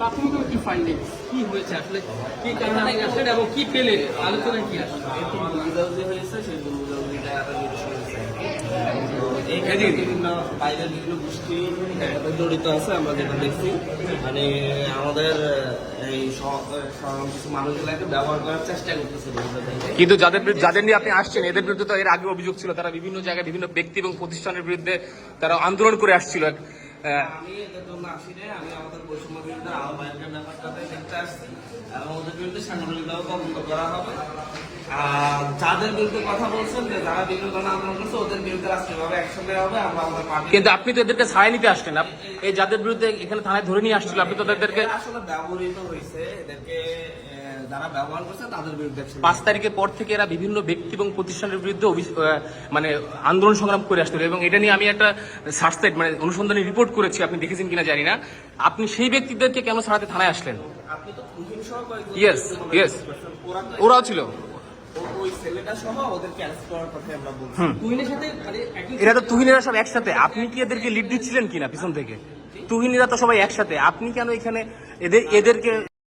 প্রাথমিকভাবে কি ফাইন্ডিংস কি হয়েছে আসলে? কি কারণে আসলেন এবং কি পেলে আলোচনায় কি আসলে? বুঝাবুঝি হয়েছে সেই বুঝাবুঝিটা আরও বেশি হয়েছে এইখানে বিভিন্ন বাইরের বিভিন্ন গোষ্ঠী জড়িত আছে আমরা যেটা দেখছি। মানে আমাদের এই কিছু মানুষগুলোকে ব্যবহার করার চেষ্টা করতেছে কিন্তু যাদের বিরুদ্ধে- যাদের নিয়ে আপনি আসছেন এদের বিরুদ্ধে তো এর আগে অভিযোগ ছিল তারা বিভিন্ন জায়গায় বিভিন্ন ব্যক্তি এবং প্রতিষ্ঠানের বিরুদ্ধে তারা আন্দোলন করে আসছিল। আমি এটার জন্য আসি নাই, আমি আমাদের বৈষম্য বিরুদ্ধে আহ্বায়কের ব্যাপারটাতে দেখতে আসছি এবং ওদের বিরুদ্ধে সাংগঠনিকভাবে তদন্ত করা হবে। আর যাদের বিরুদ্ধে কথা বলছেন যে যারা বিভিন্ন ধরনের আন্দোলন করছে ওদের বিরুদ্ধে রাষ্ট্রীয়ভাবে অ্যাকশন নেওয়া হবে। আমরা আমাদের পার্টি কিন্তু আপনি তো এদেরকে ছাড়াই নিতে আসছেন এই যাদের বিরুদ্ধে এখানে থানায় ধরে নিয়ে আসছিল আপনি তো তাদেরকে আসলে ব্যবহৃত হয়েছে এদেরকে যারা ব্যবহার করছে তাদের বিরুদ্ধে পাঁচ তারিখের পর থেকে এরা বিভিন্ন ব্যক্তি এবং প্রতিষ্ঠানের বিরুদ্ধে মানে আন্দোলন সংগ্রাম করে আসছিল এবং এটা নিয়ে আমি একটা সার্চসাইট মানে অনুসন্ধানী রিপোর্ট করেছি আপনি দেখেছেন কিনা জানি না। আপনি সেই ব্যক্তিদেরকে কেন ছাড়াতে থানায় আসলেন? করছেন। ওরা ওরাও ছিল। মানে এরা তো তুহিনেরা সব একসাথে। আপনি কি এদেরকে লিড দিচ্ছিলেন কিনা পিছন থেকে? তুহিনীরা তো সবাই একসাথে। আপনি কেন এখানে এদের এদেরকে